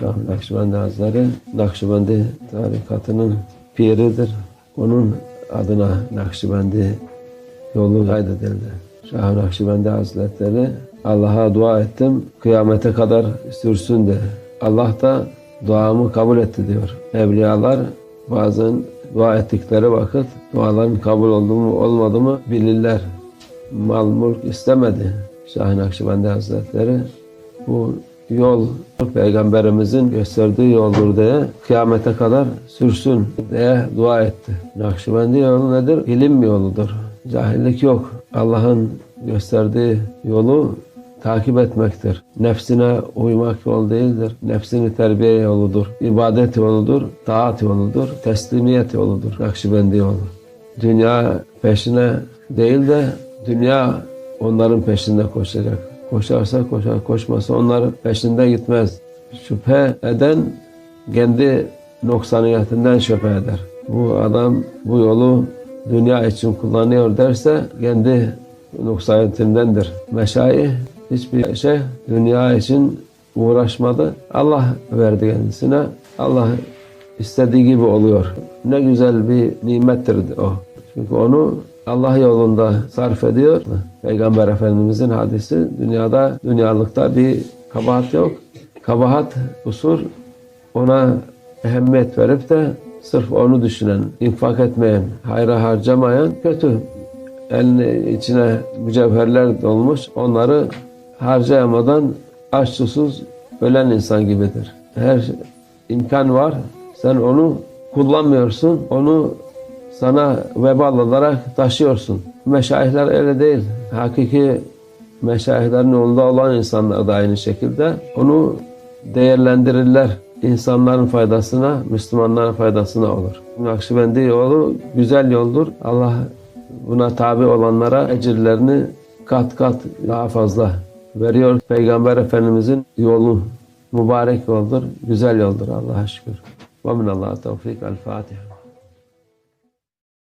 Şah Nakşibendi Hazretleri Nakşibendi tarikatının piridir. Onun adına Nakşibendi yolu kaydedildi. Şah Nakşibendi Hazretleri Allah'a dua ettim kıyamete kadar sürsün de. Allah da duamı kabul etti diyor. Evliyalar bazen dua ettikleri vakit duaların kabul oldu mu olmadı mı bilirler. Mal mülk istemedi Şah Nakşibendi Hazretleri. Bu yol Peygamberimizin gösterdiği yoldur diye kıyamete kadar sürsün diye dua etti. Nakşibendi yolu nedir? İlim yoludur. Cahillik yok. Allah'ın gösterdiği yolu takip etmektir. Nefsine uymak yol değildir. Nefsini terbiye yoludur. İbadet yoludur. Taat yoludur. Teslimiyet yoludur. Nakşibendi yolu. Dünya peşine değil de dünya onların peşinde koşacak. Koşarsa koşar, koşmasa onların peşinde gitmez. Şüphe eden kendi noksaniyetinden şüphe eder. Bu adam bu yolu dünya için kullanıyor derse kendi noksanetindendir. Meşayih hiçbir şey dünya için uğraşmadı. Allah verdi kendisine. Allah istediği gibi oluyor. Ne güzel bir nimettir o. Çünkü onu Allah yolunda sarf ediyor. Peygamber Efendimizin hadisi dünyada, dünyalıkta bir kabahat yok. Kabahat, kusur ona ehemmiyet verip de sırf onu düşünen, infak etmeyen, hayra harcamayan kötü. Elin içine mücevherler dolmuş, onları harcayamadan aç susuz ölen insan gibidir. Her imkan var, sen onu kullanmıyorsun, onu sana vebal olarak taşıyorsun. Meşayihler öyle değil. Hakiki meşayihlerin yolunda olan insanlar da aynı şekilde onu değerlendirirler. İnsanların faydasına, Müslümanların faydasına olur. Nakşibendi yolu güzel yoldur. Allah buna tabi olanlara ecirlerini kat kat daha fazla veriyor. Peygamber Efendimizin yolu mübarek yoldur, güzel yoldur Allah'a şükür. Ve minallah tevfik. El Fatiha.